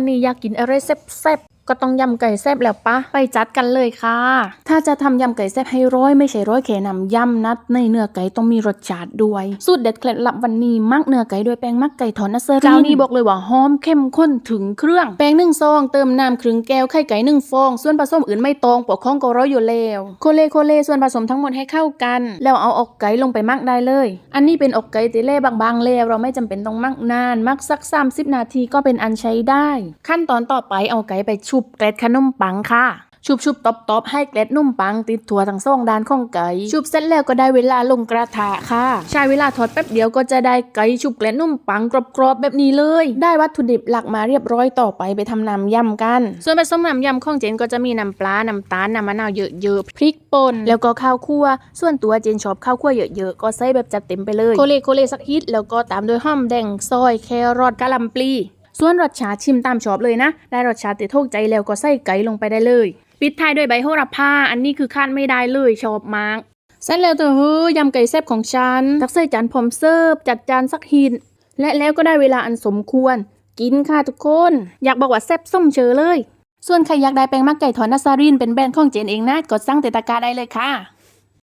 วันนี้อยากกินอะไรแซ่บ ก็ต้องยำไก่แซ่บแล้วปะไปจัดกันเลยค่ะ ถ้าจะทำยำไก่แซ่บให้ร้อยไม่ใช่ร้อยแค่นำยำนัดในเนื้อไก่ต้องมีรสชาติด้วย สูตรเด็ดเคล็ดลับวันนี้มักเนื้อไก่ด้วยแป้งมักไก่ทอดนัสเซอรีนเจ้านี้บอกเลยว่าหอมเข้มข้นถึงเครื่อง แป้งหนึ่งซองเติมน้ำครึ่งแก้วไข่ไก่หนึ่งฟอง ส่วนผสมอื่นไม่ตรงปกข้องก็ร้อยอยู่แล้วโคเลโคเลส่วนผสมทั้งหมดให้เข้ากัน แล้วเอาอกไก่ลงไปมักได้เลย อันนี้เป็นอกไก่ติเล่บางๆแล้วเราไม่จำเป็นต้องมักนาน มักสัก 30 นาทีก็เป็นอันใช้ได้ ขั้นตอนต่อไปเอาไก่ไปชุุบเกล็ดขนมปังค่ะชุบชุบตบตบให้เกล็ดนุ่มปังติดถั่วทั้งสองด้านของไก่ชุบเสร็จแล้วก็ได้เวลาลงกระทะค่ะ ใช้เวลาทอดแป๊บเดียวก็จะได้ไก่ชุบเกล็ดนุ่มปังกรอบๆแบบนี้เลย ได้วัตถุดิบหลักมาเรียบร้อยต่อไปไปทำน้ำยำกัน ส่วนผสมน้ำยำของเจนก็จะมีน้ำปลา น้ำตาล น้ำมะนาวเยอะๆพริกป่นแล้วก็ข้าวคั่ว ส่วนตัวเจนชอบข้าวคั่วเยอะๆก็ใส่แบบจัดเต็มไปเลยโคเลโคเลสักฮิตแล้วก็ตามด้วยหอมแดงซอยแครอทกะหล่ำปลี ส่วนรสชาติชิมตามชอบเลยนะได้รสชาติติดถูกใจแล้วก็ใส่ไก่ลงไปได้เลย ปิดท้ายด้วยใบโหระพาอันนี้คือคาดไม่ได้เลยชอบมากเสร็จแล้วเธอเฮ้ยยำไก่แซ่บของฉันตักใส่จานพร้อมเสิร์ฟจัดจานสักหินและแล้วก็ได้เวลาอันสมควร กินค่ะทุกคน อยากบอกว่าแซ่บส้มเชอเลย ส่วนใครอยากได้แป้งมักไก่ทอดนัสซารินเป็นแบรนด์ของเจนเองนะกดสั่งเตตะกร้าได้เลยค่ะ